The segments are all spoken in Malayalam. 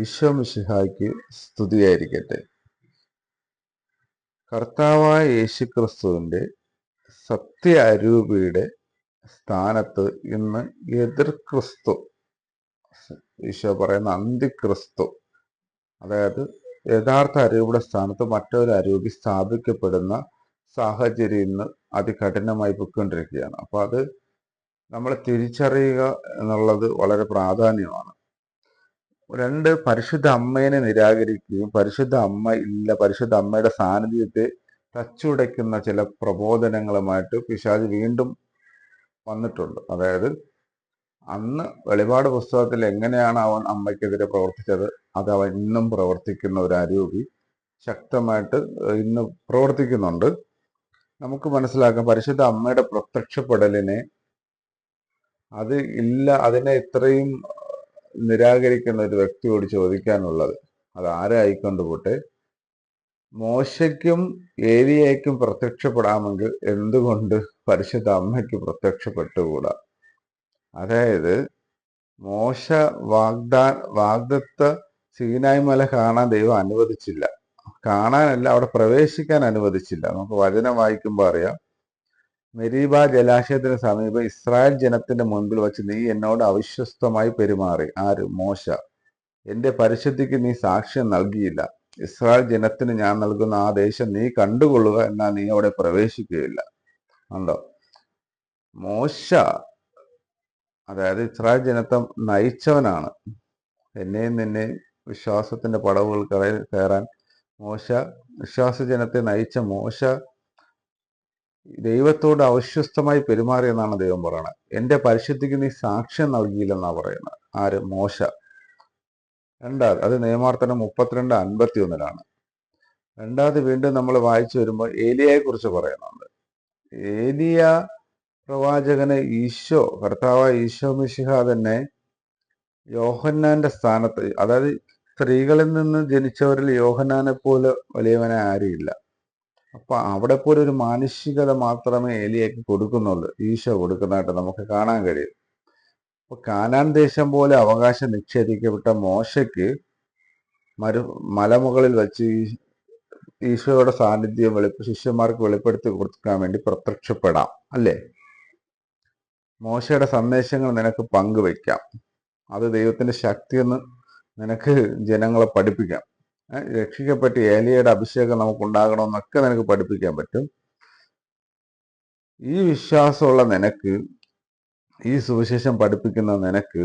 ഈശോ മിശിഹായ്ക്ക് സ്തുതിയായിരിക്കട്ടെ. കർത്താവായ യേശു ക്രിസ്തുവിന്റെ സത്യ അരൂപിയുടെ സ്ഥാനത്ത് ഇന്ന് എതിർ ക്രിസ്തു ഈശോ പറയുന്ന അന്തിക്രിസ്തു അതായത് യഥാർത്ഥ അരൂപിയുടെ സ്ഥാനത്ത് മറ്റൊരു അരൂപി സ്ഥാപിക്കപ്പെടുന്ന സാഹചര്യം ഇന്ന് അതികഠിനമായി പൊയ്ക്കൊണ്ടിരിക്കുകയാണ്. അപ്പൊ അത് നമ്മൾ തിരിച്ചറിയുക എന്നുള്ളത് വളരെ പ്രാധാന്യമാണ്. രണ്ട് പരിശുദ്ധ അമ്മേനെ നിരാകരിക്കുകയും പരിശുദ്ധ അമ്മ ഇല്ല പരിശുദ്ധ അമ്മയുടെ സാന്നിധ്യത്തെ തച്ചുടയ്ക്കുന്ന ചില പ്രബോധനങ്ങളുമായിട്ട് പിശാജ് വീണ്ടും വന്നിട്ടുണ്ട്. അതായത് അന്ന് വെളിപാട് പുസ്തകത്തിൽ എങ്ങനെയാണ് അവൻ അമ്മയ്ക്കെതിരെ പ്രവർത്തിച്ചത് അത് അവൻ ഇന്നും പ്രവർത്തിക്കുന്ന ഒരു അരൂപി ശക്തമായിട്ട് ഇന്ന് പ്രവർത്തിക്കുന്നുണ്ട്. നമുക്ക് മനസ്സിലാക്കാം പരിശുദ്ധ അമ്മയുടെ പ്രത്യക്ഷപ്പെടലിനെ അത് ഇല്ല അതിനെ ഇത്രയും നിരാകരിക്കുന്ന ഒരു വ്യക്തിയോട് ചോദിക്കാനുള്ളത് അത് ആരായിക്കൊണ്ട് പോട്ടെ? മോശയ്ക്കും ഏലിയയ്ക്കും പ്രത്യക്ഷപ്പെടാമെങ്കിൽ എന്തുകൊണ്ട് പരിശുദ്ധ അമ്മയ്ക്ക് പ്രത്യക്ഷപ്പെട്ടുകൂടാ? അതായത് മോശ വാഗ്ദാ വാഗ്ദത്ത സീനായ് മല കാണാൻ ദൈവം അനുവദിച്ചില്ല. കാണാനല്ല അവിടെ പ്രവേശിക്കാൻ അനുവദിച്ചില്ല. നമുക്ക് വചനം വായിക്കുമ്പോൾ അറിയാം. മെരീബ ജലാശയത്തിന് സമീപം ഇസ്രായേൽ ജനത്തിന്റെ മുൻപിൽ വച്ച് നീ എന്നോട് അവിശ്വസ്തമായി പെരുമാറി. ആര്? മോശ. എന്റെ പരിശുദ്ധിക്ക് നീ സാക്ഷ്യം നൽകിയില്ല. ഇസ്രായേൽ ജനത്തിന് ഞാൻ നൽകുന്ന ആ ദേശം നീ കണ്ടുകൊള്ളുക എന്നാൽ നീ അവിടെ പ്രവേശിക്കുകയില്ല. ഉണ്ടോ മോശ അതായത് ഇസ്രായേൽ ജനത്തെ നയിച്ചവനാണ്. എന്നെയും നിന്നെ വിശ്വാസത്തിന്റെ പടവുകൾ കയറാൻ മോശ വിശ്വാസ ജനത്തെ നയിച്ച മോശ ദൈവത്തോട് അവിശ്വസ്തമായി പെരുമാറിയെന്നാണ് ദൈവം പറയുന്നത്. എന്റെ പരിശുദ്ധിക്ക് നീ സാക്ഷ്യം നൽകിയില്ലെന്നാ പറയുന്നത്. ആര്? മോശ. രണ്ടാമത് അത് നിയമാർത്ഥനം മുപ്പത്തിരണ്ട് അൻപത്തി ഒന്നിലാണ് രണ്ടാമത് വീണ്ടും നമ്മൾ വായിച്ചു വരുമ്പോൾ ഏലിയയെ കുറിച്ച് പറയുന്നുണ്ട്. ഏലിയ പ്രവാചകന് ഈശോ കർത്താവ് ഈശോ മിശിഹ തന്നെ യോഹന്നാന്റെ സ്ഥാനത്ത് അതായത് സ്ത്രീകളിൽ നിന്ന് ജനിച്ചവരിൽ യോഹന്നാനെ പോലെ വലിയവനെ ആരുമില്ല. അപ്പൊ അവിടെ പോലെ ഒരു മാനുഷികത മാത്രമേ ഏലിയക്ക് കൊടുക്കുന്നുള്ളൂ. ഈശോ കൊടുക്കുന്നതായിട്ട് നമുക്ക് കാണാൻ കഴിയും. അപ്പൊ കാനാൻ ദേശം പോലെ അവകാശം നിക്ഷേപിക്കപ്പെട്ട മോശയ്ക്ക് മരു മലമുകളിൽ വെച്ച് ഈശോയുടെ സാന്നിധ്യം വെളിപ്പ് ശിഷ്യന്മാർക്ക് വെളിപ്പെടുത്തി കൊടുക്കാൻ വേണ്ടി പ്രത്യക്ഷപ്പെടാം അല്ലേ? മോശയുടെ സന്ദേശങ്ങൾ നിനക്ക് പങ്കുവെക്കാം അത് ദൈവത്തിന്റെ ശക്തിയെന്ന് നിനക്ക് ജനങ്ങളെ പഠിപ്പിക്കാം. രക്ഷിക്കപ്പെട്ട് ഏലിയയുടെ അഭിഷേകം നമുക്ക് ഉണ്ടാകണമെന്നൊക്കെ നിനക്ക് പഠിപ്പിക്കാൻ പറ്റും. ഈ വിശ്വാസമുള്ള നിനക്ക് ഈ സുവിശേഷം പഠിപ്പിക്കുന്ന നിനക്ക്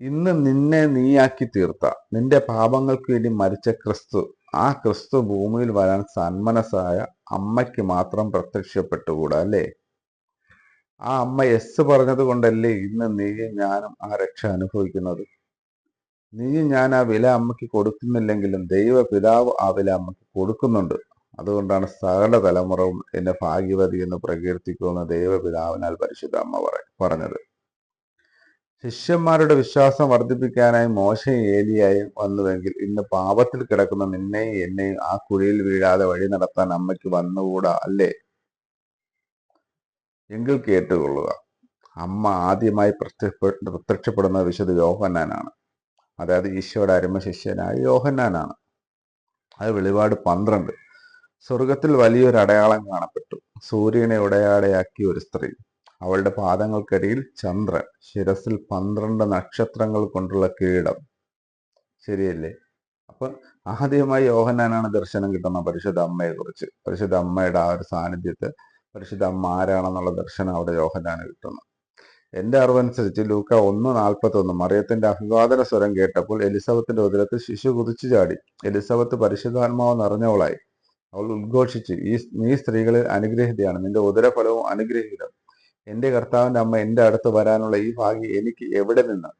ഇന്ന് നിന്നെ നീയാക്കി തീർത്ത നിന്റെ പാപങ്ങൾക്ക് വേണ്ടി മരിച്ച ക്രിസ്തു ആ ക്രിസ്തു ഭൂമിയിൽ വരാൻ സന്മനസ്സായ അമ്മയ്ക്ക് മാത്രം പ്രത്യക്ഷപ്പെട്ടുകൂടാ അല്ലേ? ആ അമ്മ എസ് പറഞ്ഞത് കൊണ്ടല്ലേ ഇന്ന് നീയും ഞാനും ആ രക്ഷ അനുഭവിക്കുന്നത്? നീയും ഞാൻ ആ വില അമ്മയ്ക്ക് കൊടുക്കുന്നില്ലെങ്കിലും ദൈവ പിതാവ് ആ വില അമ്മയ്ക്ക് കൊടുക്കുന്നുണ്ട്. അതുകൊണ്ടാണ് സകല തലമുറവും എന്നെ ഭാഗ്യവതി എന്ന് പ്രകീർത്തിക്കുമെന്ന് ദൈവപിതാവിനാൽ പരിശുദ്ധ അമ്മ പറ പറഞ്ഞത്. ശിഷ്യന്മാരുടെ വിശ്വാസം വർദ്ധിപ്പിക്കാനായി മോശയും ഏലിയായും വന്നുവെങ്കിൽ ഇന്ന് പാപത്തിൽ കിടക്കുന്ന നിന്നെയും എന്നെയും ആ കുഴിയിൽ വീഴാതെ വഴി നടത്താൻ അമ്മയ്ക്ക് വന്നുകൂടാ അല്ലേ? എങ്കിൽ കേട്ടുകൊള്ളുക. അമ്മ ആദ്യമായി പ്രത്യക്ഷപ്പെടുന്ന വിശുദ്ധ യോഹന്നാനാണ്. അതായത് ഈശോയുടെ അരുമ ശിഷ്യനായ യോഹന്നാനാണ്. അത് വെളിപാട് പന്ത്രണ്ട്. സ്വർഗത്തിൽ വലിയൊരു അടയാളം കാണപ്പെട്ടു. സൂര്യനെ ഉടയാടയാക്കിയ ഒരു സ്ത്രീ. അവളുടെ പാദങ്ങൾക്കരിയിൽ ചന്ദ്രൻ. ശിരസിൽ പന്ത്രണ്ട് നക്ഷത്രങ്ങൾ കൊണ്ടുള്ള കീടം ശരിയല്ലേ? അപ്പൊ ആദ്യമായി യോഹന്നാനാണ് ദർശനം കിട്ടുന്ന പരിശുദ്ധ അമ്മയെ കുറിച്ച് പരിശുദ്ധ അമ്മയുടെ ആ ഒരു സാന്നിധ്യത്തെ പരിശുദ്ധ അമ്മ ആരാണെന്നുള്ള ദർശനം അവിടെ യോഹന്നാന് കിട്ടുന്നു. എന്റെ അറിവനുസരിച്ച് ലൂക്ക ഒന്ന് നാൽപ്പത്തി ഒന്ന് മറിയത്തിന്റെ അഭിവാദന സ്വരം കേട്ടപ്പോൾ എലിസബത്തിന്റെ ഉദരത്തിൽ ശിശു കുതിച്ചു ചാടി. എലിസബത്ത് പരിശുദ്ധാത്മാവ് നിറഞ്ഞവളായി. അവൾ ഉദ്ഘോഷിച്ചു ഈ നീ സ്ത്രീകളിൽ അനുഗ്രഹിതയാണ്. നിന്റെ ഉദരഫലവും അനുഗ്രഹീതം. എന്റെ കർത്താവിന്റെ അമ്മ എന്റെ അടുത്ത് വരാനുള്ള ഈ ഭാഗ്യം എനിക്ക് എവിടെ നിന്ന്?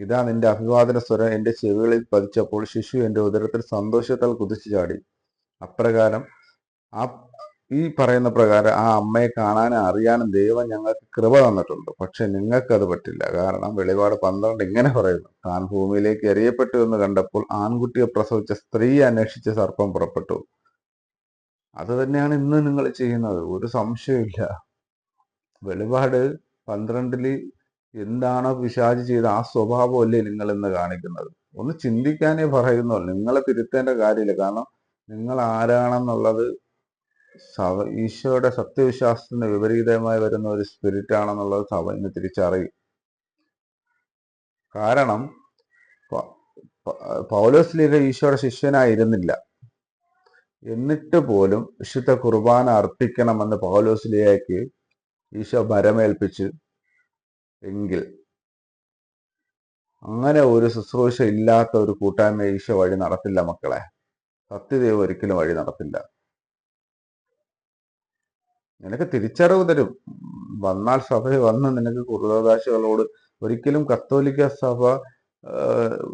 ഇതാ നിന്റെ അഭിവാദന സ്വരം എന്റെ ചെവികളിൽ പതിച്ചപ്പോൾ ശിശു എന്റെ ഉദരത്തിൽ സന്തോഷത്താൽ കുതിച്ചു ചാടി. അപ്രകാരം ആ ഈ പറയുന്ന പ്രകാരം ആ അമ്മയെ കാണാനും അറിയാനും ദൈവം ഞങ്ങൾക്ക് കൃപ തന്നിട്ടുണ്ട്. പക്ഷെ നിങ്ങൾക്ക് അത് പറ്റില്ല. കാരണം വെളിപാട് പന്ത്രണ്ട് ഇങ്ങനെ പറയുന്നു. താൻ ഭൂമിയിലേക്ക് എറിയപ്പെട്ടു എന്ന് കണ്ടപ്പോൾ ആൺകുട്ടിയെ പ്രസവിച്ച സ്ത്രീ അന്വേഷിച്ച സർപ്പം പുറപ്പെട്ടു. അത് തന്നെയാണ് ഇന്ന് നിങ്ങൾ ചെയ്യുന്നത്. ഒരു സംശയമില്ല വെളിപാട് പന്ത്രണ്ടിൽ എന്താണോ വിശാജി ചെയ്ത ആ സ്വഭാവമല്ലേ നിങ്ങൾ ഇന്ന് കാണിക്കുന്നത്. ഒന്ന് ചിന്തിക്കാനേ പറയുന്നുള്ളൂ. നിങ്ങളെ തിരുത്തേണ്ട കാര്യമില്ല. കാരണം നിങ്ങൾ ആരാണെന്നുള്ളത് ഈശോയുടെ സത്യവിശ്വാസത്തിന് വിപരീതമായി വരുന്ന ഒരു സ്പിരിറ്റ് ആണെന്നുള്ളത് സഭ ഇന്ന് തിരിച്ചറിയും. കാരണം പൗലോസ് ലീഗ ഈശോയുടെ ശിഷ്യനായിരുന്നില്ല. എന്നിട്ട് പോലും വിശുദ്ധ കുർബാന അർപ്പിക്കണമെന്ന് പൗലോസ് ലീഗയ്ക്ക് ഈശോ മരമേൽപ്പിച്ചു എങ്കിൽ അങ്ങനെ ഒരു ശുശ്രൂഷ ഇല്ലാത്ത ഒരു കൂട്ടായ്മ ഈശോ വഴി നടത്തില്ല മക്കളെ. സത്യദൈവം ഒരിക്കലും വഴി നടത്തില്ല. നിനക്ക് തിരിച്ചറിവ് തരും. വന്നാൽ സഭയിൽ വന്ന് നിനക്ക് കുറുദാശകളോട് ഒരിക്കലും കത്തോലിക്ക സഭ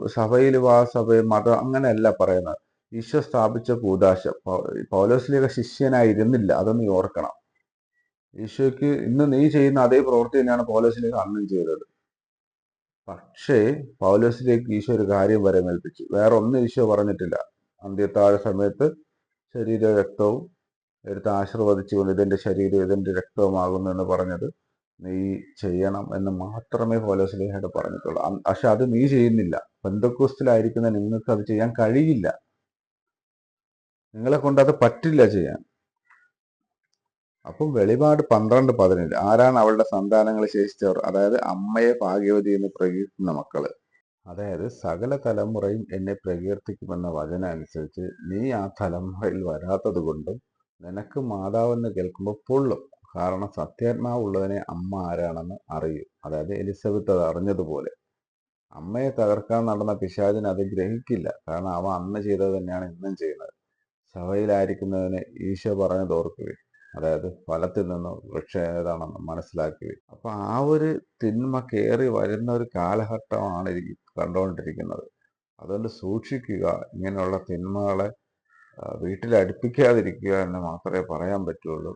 സഭയിൽ വാ സഭ മതം അങ്ങനെയല്ല പറയുന്നത്. ഈശോ സ്ഥാപിച്ച കൂതാശ പൗലോസിലേക്ക് ശിഷ്യനായിരുന്നില്ല അതൊന്ന് നീ ഓർക്കണം. ഈശോയ്ക്ക് ഇന്ന് നീ ചെയ്യുന്ന അതേ പ്രവൃത്തി തന്നെയാണ് പൗലോസിലേക്ക് അന്നും ചെയ്തത്. പക്ഷേ പൗലോസിലേക്ക് ഈശോ ഒരു കാര്യം വരമേൽപ്പിച്ചു വേറെ ഒന്നും ഈശോ പറഞ്ഞിട്ടില്ല. അന്ത്യത്താഴ സമയത്ത് ശരീര രക്തവും എടുത്ത് ആശീർവദിച്ചുകൊണ്ട് ഇതെന്റെ ശരീരം ഇതെന്റെ രക്തമാകുന്നു എന്ന് പറഞ്ഞത് നീ ചെയ്യണം എന്ന് മാത്രമേ പൗലോസ്ലിഹയോട് പറഞ്ഞിട്ടുള്ളൂ. പക്ഷെ അത് നീ ചെയ്യുന്നില്ല. ബന്ധക്കൂസ്റ്റിലായിരിക്കുന്ന നിങ്ങൾക്ക് അത് ചെയ്യാൻ കഴിയില്ല. നിങ്ങളെ കൊണ്ട് അത് പറ്റില്ല ചെയ്യാൻ. അപ്പം വെളിപാട് പന്ത്രണ്ട് പതിനേഴ്. ആരാണ് അവളുടെ സന്താനങ്ങൾ ശേഷിച്ചവർ? അതായത് അമ്മയെ ഭാഗ്യവതി എന്ന് പ്രകീർത്തുന്ന മക്കൾ. അതായത് സകല തലമുറയും എന്നെ പ്രകീർത്തിക്കുമെന്ന വചന അനുസരിച്ച് നീ ആ തലമുറയിൽ വരാത്തത് കൊണ്ടും നിനക്ക് മാതാവെന്ന് കേൾക്കുമ്പോൾ പൊള്ളും. കാരണം സത്യാത്മാവുള്ളതിനെ അമ്മ ആരാണെന്ന് അറിയൂ. അതായത് എലിസബത്ത് അത് അറിഞ്ഞതുപോലെ. അമ്മയെ തകർക്കാൻ നടന്ന പിശാചിന് അത് ഗ്രഹിക്കില്ല. കാരണം അവ അന്ന് ചെയ്തത് തന്നെയാണ് ഇന്നും ചെയ്യുന്നത്. സഭയിലായിരിക്കുന്നതിന് ഈശോ പറഞ്ഞത് ഓർക്കുകയും അതായത് ഫലത്തിൽ നിന്ന് വൃക്ഷം ഏതാണെന്ന് മനസ്സിലാക്കുകയും അപ്പൊ ആ ഒരു തിന്മ കയറി വരുന്ന ഒരു കാലഘട്ടമാണ് കണ്ടുകൊണ്ടിരിക്കുന്നത്. അതുകൊണ്ട് സൂക്ഷിക്കുക. ഇങ്ങനെയുള്ള തിന്മകളെ വീട്ടിൽ അടുപ്പിക്കാതിരിക്കുക എന്ന് മാത്രമേ പറയാൻ പറ്റുള്ളൂ.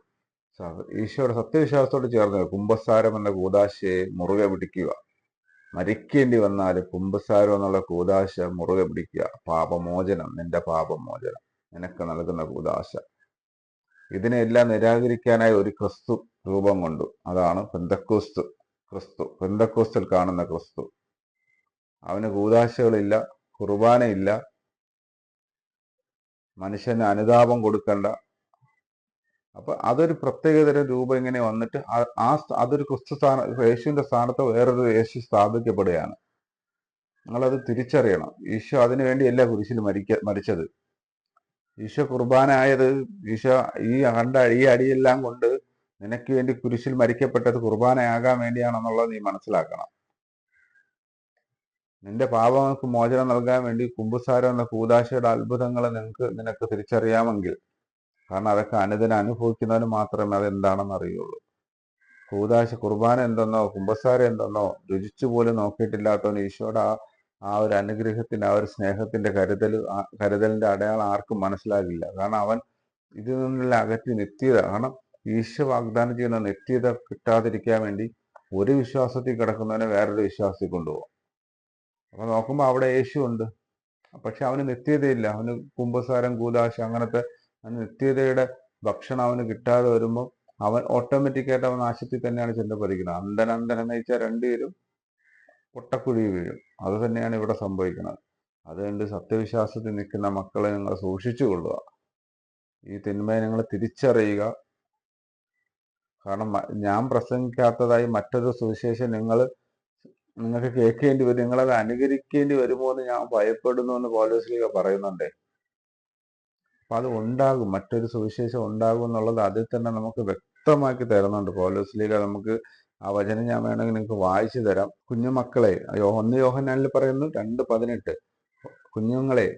ഈശോയുടെ സത്യവിശ്വാസത്തോട് ചേർന്ന് കുംഭസാരം എന്ന കൂതാശയെ മുറുകെ പിടിക്കുക. മരിക്കേണ്ടി വന്നാൽ കുംഭസാരം എന്നുള്ള കൂതാശ മുറുകെ പിടിക്കുക. പാപമോചനം നിന്റെ പാപമോചനം നിനക്ക് നൽകുന്ന കൂതാശ ഇതിനെല്ലാം നിരാകരിക്കാനായി ഒരു ക്രിസ്തു രൂപം കൊണ്ടു. അതാണ് പെന്തക്കോസ്തു ക്രിസ്തു. പെന്തക്കോസ്തിൽ കാണുന്ന ക്രിസ്തു. അവന് കൂതാശകളില്ല കുർബാനയില്ല മനുഷ്യന് അനുതാപം കൊടുക്കണ്ട. അപ്പൊ അതൊരു പ്രത്യേകതരം രൂപം ഇങ്ങനെ വന്നിട്ട് ആ- അതൊരു ക്രിസ്തു സ്ഥാന യേശുവിന്റെ സ്ഥാനത്ത് വേറൊരു യേശു സ്ഥാപിക്കപ്പെടുകയാണ്. നിങ്ങളത് തിരിച്ചറിയണം. ഈശോ അതിനു വേണ്ടിയല്ല കുരിശിൽ മരിക്ക മരിച്ചത്. ഈശോ കുർബാനായത് ഈശോ ഈ കണ്ട ഈ അടിയെല്ലാം കൊണ്ട് നിനക്ക് വേണ്ടി കുരിശിൽ മരിക്കപ്പെട്ടത് കുർബാനയാകാൻ വേണ്ടിയാണെന്നുള്ളത് നീ മനസ്സിലാക്കണം. നിന്റെ പാപങ്ങൾക്ക് മോചനം നൽകാൻ വേണ്ടി കുമ്പുസാരം എന്ന കൂതാശയുടെ അത്ഭുതങ്ങൾ നിനക്ക് നിനക്ക് തിരിച്ചറിയാമെങ്കിൽ കാരണം അതൊക്കെ അനുദിനം അനുഭവിക്കുന്നവന് മാത്രമേ അതെന്താണെന്ന് അറിയുള്ളൂ. കൂതാശ കുർബാന എന്തെന്നോ കുമ്പസാരം എന്തെന്നോ രുചിച്ചു പോലും നോക്കിയിട്ടില്ലാത്തവന് ഈശോയുടെ ആ ആ ഒരു അനുഗ്രഹത്തിന്റെ ആ ഒരു സ്നേഹത്തിന്റെ കരുതൽ കരുതലിന്റെ അടയാളം ആർക്കും മനസ്സിലാകില്ല. കാരണം അവൻ ഇതിൽ നിന്നുള്ള അകറ്റി നിത്യത കാരണം ഈശോ വാഗ്ദാനം ചെയ്യുന്ന നിത്യത കിട്ടാതിരിക്കാൻ വേണ്ടി ഒരു വിശ്വാസത്തിൽ കിടക്കുന്നവനെ വേറൊരു വിശ്വാസത്തിൽ കൊണ്ടുപോകും. അപ്പൊ നോക്കുമ്പോൾ അവിടെ യേശു ഉണ്ട് പക്ഷെ അവന് നിത്യതയില്ല. അവന് കുംഭസാരം കൂലാശ അങ്ങനത്തെ നിത്യതയുടെ ഭക്ഷണം അവന് കിട്ടാതെ വരുമ്പോൾ അവൻ ഓട്ടോമാറ്റിക്കായിട്ട് അവൻ നാശത്തിൽ തന്നെയാണ് അന്ധൻ അന്ധൻ എന്ന് വെച്ചാൽ രണ്ടുപേരും പൊട്ടക്കുഴി വീഴും. അത് തന്നെയാണ് ഇവിടെ സംഭവിക്കുന്നത്. അതുകൊണ്ട് സത്യവിശ്വാസത്തിൽ നിൽക്കുന്ന മക്കളെ നിങ്ങൾ സൂക്ഷിച്ചു കൊള്ളുക ഈ തിന്മയെ നിങ്ങൾ തിരിച്ചറിയുക. കാരണം ഞാൻ പ്രസംഗിക്കാത്തതായി മറ്റൊരു സുവിശേഷം നിങ്ങൾ നിങ്ങൾക്ക് കേൾക്കേണ്ടി വരും. നിങ്ങളത് അനുകരിക്കേണ്ടി വരുമോ എന്ന് ഞാൻ ഭയപ്പെടുന്നു എന്ന് പോലീസിലേക്ക് പറയുന്നുണ്ടേ. അപ്പൊ അത് ഉണ്ടാകും. മറ്റൊരു സുവിശേഷം ഉണ്ടാകും എന്നുള്ളത് അതിൽ തന്നെ നമുക്ക് വ്യക്തമാക്കി തരുന്നുണ്ട്. പോലീസിലേക്ക് നമുക്ക് ആ വചനം ഞാൻ വേണമെങ്കിൽ നിങ്ങൾക്ക് വായിച്ചു തരാം. കുഞ്ഞുമക്കളെ മക്കളെ ഒന്ന് യോഹന്നാനിൽ പറയുന്നു രണ്ട് പതിനെട്ട്. കുഞ്ഞുങ്ങളെ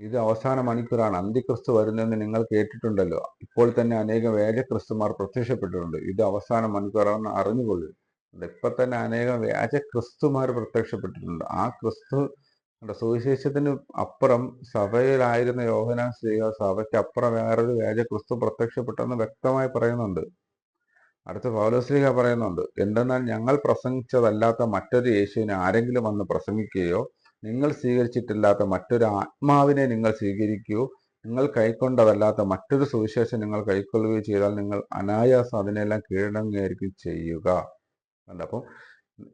ഇത് അവസാന മണിക്കൂറാണ്. അന്തിക്രിസ്തു വരുന്നതെന്ന് നിങ്ങൾ കേട്ടിട്ടുണ്ടല്ലോ. ഇപ്പോൾ തന്നെ അനേകം വേദക്രിസ്തുമാർ ക്രിസ്തുമാർ പ്രത്യക്ഷപ്പെട്ടിട്ടുണ്ട്. ഇത് അവസാന മണിക്കൂറാണെന്ന് അറിഞ്ഞുകൊള്ളു. ഇപ്പൊ തന്നെ അനേകം വ്യാജ ക്രിസ്തുമാർ പ്രത്യക്ഷപ്പെട്ടിട്ടുണ്ട്. ആ ക്രിസ്തു സുവിശേഷത്തിന് അപ്പുറം സഭയിലായിരുന്ന യോഹനാൻ സ്ത്രീക സഭയ്ക്ക് അപ്പുറം വേറൊരു വ്യാജ ക്രിസ്തു പ്രത്യക്ഷപ്പെട്ടെന്ന് വ്യക്തമായി പറയുന്നുണ്ട്. അടുത്ത പൗലോസ്ലീഹ പറയുന്നുണ്ട് എന്തെന്നാൽ ഞങ്ങൾ പ്രസംഗിച്ചതല്ലാത്ത മറ്റൊരു യേശുവിനെ ആരെങ്കിലും വന്ന് പ്രസംഗിക്കുകയോ നിങ്ങൾ സ്വീകരിച്ചിട്ടില്ലാത്ത മറ്റൊരു ആത്മാവിനെ നിങ്ങൾ സ്വീകരിക്കുകയോ നിങ്ങൾ കൈക്കൊണ്ടതല്ലാത്ത മറ്റൊരു സുവിശേഷം നിങ്ങൾ കൈക്കൊള്ളുകയോ ചെയ്താൽ നിങ്ങൾ അനായാസം അതിനെല്ലാം കീഴടങ്ങുകയായിരിക്കും ചെയ്യുക. കണ്ടോ അപ്പം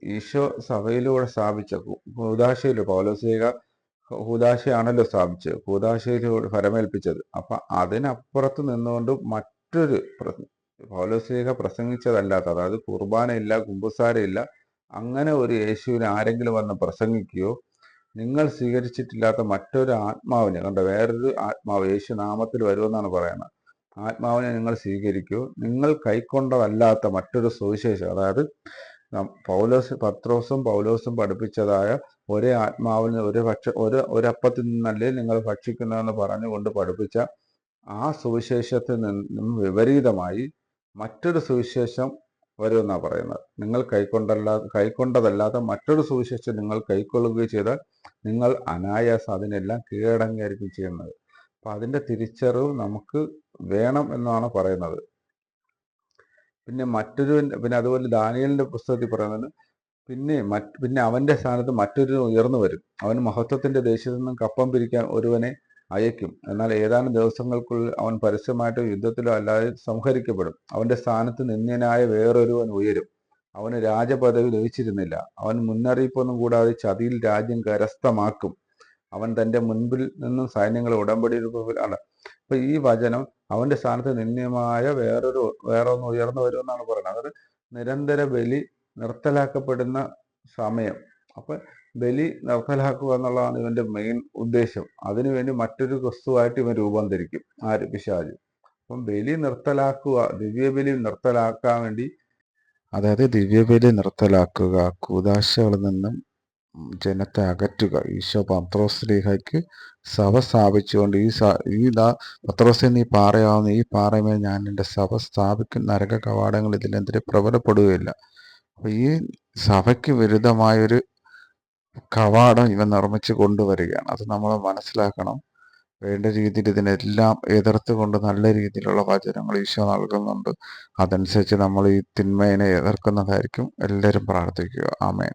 ഈശോ സഭയിലൂടെ സ്ഥാപിച്ച കു- പൗലോസിക കൂതാശയാണല്ലോ സ്ഥാപിച്ചത്. കൂതാശയിലൂടെ ഫലമേൽപ്പിച്ചത്. അപ്പൊ അതിനപ്പുറത്ത് നിന്നുകൊണ്ട് മറ്റൊരു പൗലോസ്ലിക പ്രസംഗിച്ചതല്ലാത്ത അതായത് കുർബാനയില്ല കുമ്പസാരയില്ല അങ്ങനെ ഒരു യേശുവിനെ ആരെങ്കിലും വന്ന് പ്രസംഗിക്കുകയോ നിങ്ങൾ സ്വീകരിച്ചിട്ടില്ലാത്ത മറ്റൊരു ആത്മാവിനെ കണ്ട വേറൊരു ആത്മാവ് യേശു നാമത്തിൽ വരുമെന്നാണ് പറയുന്നത്. ആത്മാവിനെ നിങ്ങൾ സ്വീകരിക്കൂ. നിങ്ങൾ കൈക്കൊണ്ടതല്ലാത്ത മറ്റൊരു സുവിശേഷം അതായത് പൗലോസ് പത്രോസും പൗലോസും പഠിപ്പിച്ചതായ ഒരേ ആത്മാവിൽ ഒരു ഭക്ഷ ഒരു ഒരപ്പത്തിൽ നിന്നല്ലേ നിങ്ങൾ ഭക്ഷിക്കുന്നതെന്ന് പറഞ്ഞുകൊണ്ട് പഠിപ്പിച്ച ആ സുവിശേഷത്തിൽ നിന്നും വിപരീതമായി മറ്റൊരു സുവിശേഷം വരുമെന്നാണ് പറയുന്നത്. നിങ്ങൾ കൈക്കൊണ്ടല്ലാ കൈക്കൊണ്ടതല്ലാത്ത മറ്റൊരു സുവിശേഷം നിങ്ങൾ കൈക്കൊള്ളുകയും ചെയ്താൽ നിങ്ങൾ അനായാസം അതിനെല്ലാം കീഴടങ്ങിയായിരിക്കും ചെയ്യുന്നത്. അപ്പൊ അതിന്റെ തിരിച്ചറിവ് നമുക്ക് വേണം എന്നാണ് പറയുന്നത്. പിന്നെ മറ്റൊരു പിന്നെ അതുപോലെ ദാനിയലിന്റെ പുസ്തകത്തിൽ പറയുന്നത് പിന്നെ മറ്റ് പിന്നെ അവന്റെ സ്ഥാനത്ത് മറ്റൊരു ഉയർന്നു വരും. അവൻ മഹത്വത്തിന്റെ ദേശത്തു നിന്നും കപ്പം പിരിക്കാൻ ഒരുവനെ അയക്കും. എന്നാൽ ഏതാനും ദിവസങ്ങൾക്കുള്ളിൽ അവൻ പരസ്യമായിട്ടോ യുദ്ധത്തിലോ അല്ലാതെ സംഹരിക്കപ്പെടും. അവന്റെ സ്ഥാനത്ത് നിന്ദ്യനായ വേറൊരുവൻ ഉയരും. അവന് രാജപദവി ലഭിച്ചിരുന്നില്ല. അവൻ മുന്നറിയിപ്പൊന്നും കൂടാതെ ചതിയിൽ രാജ്യം കരസ്ഥമാക്കും. അവൻ തന്റെ മുൻപിൽ നിന്നും സൈന്യങ്ങളെ ഉടമ്പടി ആണ് അപ്പൊ ഈ വചനം അവന്റെ സ്ഥാനത്ത് നിന്ദ്യമായ വേറൊരു വേറെ ഒന്ന് ഉയർന്നു വരുമെന്നാണ് പറയുന്നത്. അതായത് നിരന്തര ബലി നിർത്തലാക്കപ്പെടുന്ന സമയം. അപ്പൊ ബലി നിർത്തലാക്കുക എന്നുള്ളതാണ് ഇവന്റെ മെയിൻ ഉദ്ദേശം. അതിനുവേണ്ടി മറ്റൊരു ക്രിസ്തുവായിട്ട് ഇവൻ രൂപം ധരിക്കും ആര്? പിശാജ് അപ്പം ബലി നിർത്തലാക്കുക ദിവ്യബലി നിർത്തലാക്കാൻ വേണ്ടി അതായത് ദിവ്യബലി നിർത്തലാക്കുക കൂതാശകളിൽ നിന്നും ജനത്തെ അകറ്റുക. ഈശോ പത്രോസ്ലീഹയ്ക്ക് സഭ സ്ഥാപിച്ചുകൊണ്ട് ഈ ഈ പത്രോസ് നീ പാറയാവുന്ന ഈ പാറമേൽ ഞാൻ എന്റെ സഭ സ്ഥാപിക്കും. നരക കവാടങ്ങൾ ഇതിനെതിരെ പ്രബലപ്പെടുകയില്ല അപ്പൊ ഈ സഭയ്ക്ക് വിരുദ്ധമായൊരു കവാടം ഇവൻ നിർമ്മിച്ച് കൊണ്ടുവരികയാണ്. അത് നമ്മൾ മനസ്സിലാക്കണം. വേണ്ട രീതിയിൽ ഇതിനെല്ലാം എതിർത്തുകൊണ്ട് നല്ല രീതിയിലുള്ള വചനങ്ങൾ ഈശോ നൽകുന്നുണ്ട്. അതനുസരിച്ച് നമ്മൾ ഈ തിന്മേനെ എതിർക്കുന്നതായിരിക്കും. എല്ലാവരും പ്രാർത്ഥിക്കുക. ആമേൻ.